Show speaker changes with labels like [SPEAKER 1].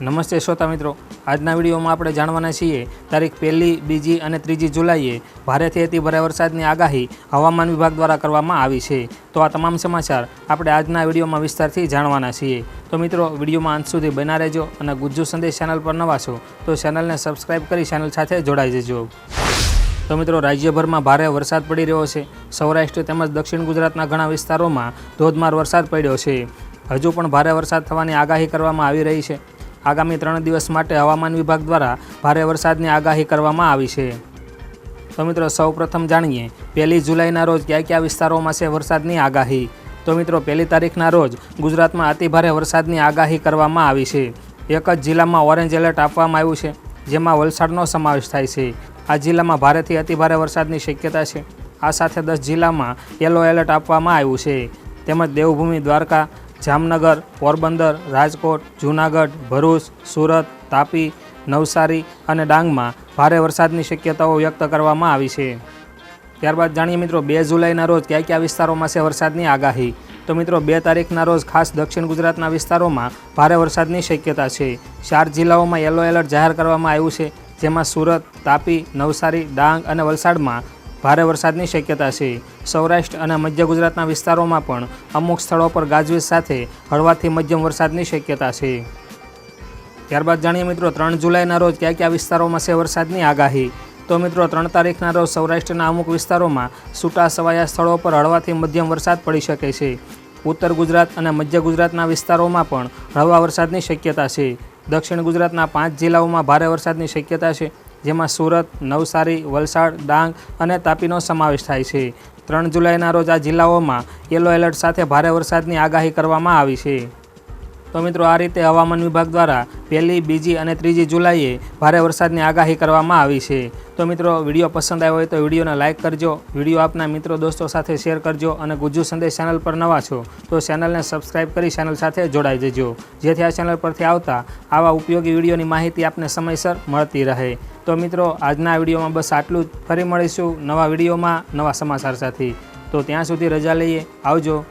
[SPEAKER 1] નમસ્તે શ્રોતા મિત્રો. આજના વિડીયોમાં આપણે જાણવાના છીએ, તારીખ પહેલી, બીજી અને ત્રીજી જુલાઈએ ભારેથી અતિ ભારે વરસાદની આગાહી હવામાન વિભાગ દ્વારા કરવામાં આવી છે. તો આ તમામ સમાચાર આપણે આજના વિડીયોમાં વિસ્તારથી જાણવાના છીએ. તો મિત્રો, વિડીયોમાં અંત સુધી બના રહેજો અને ગુજ્જુ સંદેશ ચેનલ પર નવા છો, તો ચેનલને સબસ્ક્રાઇબ કરી ચેનલ સાથે જોડાઈ જજો. તો મિત્રો, રાજ્યભરમાં ભારે વરસાદ પડી રહ્યો છે. સૌરાષ્ટ્ર તેમજ દક્ષિણ ગુજરાતના ઘણા વિસ્તારોમાં ધોધમાર વરસાદ પડ્યો છે. હજુ પણ ભારે વરસાદ થવાની આગાહી કરવામાં આવી રહી છે. આગામી ત્રણ દિવસ માટે હવામાન વિભાગ દ્વારા ભારે વરસાદની આગાહી કરવામાં આવી છે. તો મિત્રો, સૌપ્રથમ જાણીએ, પહેલી જુલાઈના રોજ કયા કયા વિસ્તારોમાં છે વરસાદની આગાહી? તો મિત્રો, પહેલી તારીખના રોજ ગુજરાતમાં અતિભારે વરસાદની આગાહી કરવામાં આવી છે. એક જ જિલ્લામાં ઓરેન્જ એલર્ટ આપવામાં આવ્યું છે, જેમાં વલસાડનો સમાવેશ થાય છે. આ જિલ્લામાં ભારેથી અતિભારે વરસાદની શક્યતા છે. આ સાથે દસ જિલ્લામાં યલો એલર્ટ આપવામાં આવ્યું છે. તેમજ દેવભૂમિ દ્વારકા જામનગર, પોરબંદર, રાજકોટ, જૂનાગઢ, ભરૂચ, સુરત, તાપી, નવસારી અને ડાંગમાં ભારે વરસાદની શક્યતાઓ વ્યક્ત કરવામાં આવી છે. ત્યારબાદ જાણીએ મિત્રો, બે જુલાઈના રોજ કયા કયા વિસ્તારોમાં છે વરસાદની આગાહી? તો મિત્રો, બે તારીખના રોજ ખાસ દક્ષિણ ગુજરાતના વિસ્તારોમાં ભારે વરસાદની શક્યતા છે. ચાર જિલ્લાઓમાં યલો એલર્ટ જાહેર કરવામાં આવ્યું છે, જેમાં સુરત, તાપી, નવસારી, ડાંગ અને વલસાડમાં ભારે વરસાદની શક્યતા છે. સૌરાષ્ટ્ર અને મધ્ય ગુજરાતના વિસ્તારોમાં પણ અમુક સ્થળો પર ગાજવીજ સાથે હળવાથી મધ્યમ વરસાદની શક્યતા છે. ત્યારબાદ જાણીએ મિત્રો, ત્રણ જુલાઈના રોજ કયા કયા વિસ્તારોમાં છે વરસાદની આગાહી? તો મિત્રો, ત્રણ તારીખના રોજ સૌરાષ્ટ્રના અમુક વિસ્તારોમાં છૂટા છવાયા સ્થળો પર હળવાથી મધ્યમ વરસાદ પડી શકે છે. ઉત્તર ગુજરાત અને મધ્ય ગુજરાતના વિસ્તારોમાં પણ હળવા વરસાદની શક્યતા છે. દક્ષિણ ગુજરાતના પાંચ જિલ્લાઓમાં ભારે વરસાદની શક્યતા છે. જેમાં સુરત, નવસારી, વલસાડ, ડાંગ અને તાપીનો સમાવેશ થાય છે. ત્રણ જુલાઈના રોજ આ જિલ્લાઓમાં યલો એલર્ટ સાથે ભારે વરસાદની આગાહી કરવામાં આવી છે. તો મિત્રો આ રીતે હવામાન વિભાગ દ્વારા પહેલી, બીજી અને ત્રીજી જુલાઈએ ભારે વરસાદની આગાહી કરવામાં આવી છે. તો મિત્રો, વીડિયો પસંદ આવ્યો હોય તો વિડીયોને લાઇક કરજો, વીડિયો આપના મિત્રો દોસ્તો સાથે શેર કરજો અને ગુજ્જુ સંદેશ ચેનલ પર નવા છો તો ચેનલને સબસ્ક્રાઇબ કરી ચેનલ સાથે જોડાઈ જજો. જેથી આ ચેનલ પરથી આવતા આવા ઉપયોગી વિડીયોની માહિતી આપને સમયસર મળતી રહે. તો મિત્રો, આજના વિડીયોમાં બસ આટલું જ. ફરી મળીશું નવા વિડીયોમાં નવા સમાચાર સાથે. તો ત્યાં સુધી રજા લઈએ. આવજો.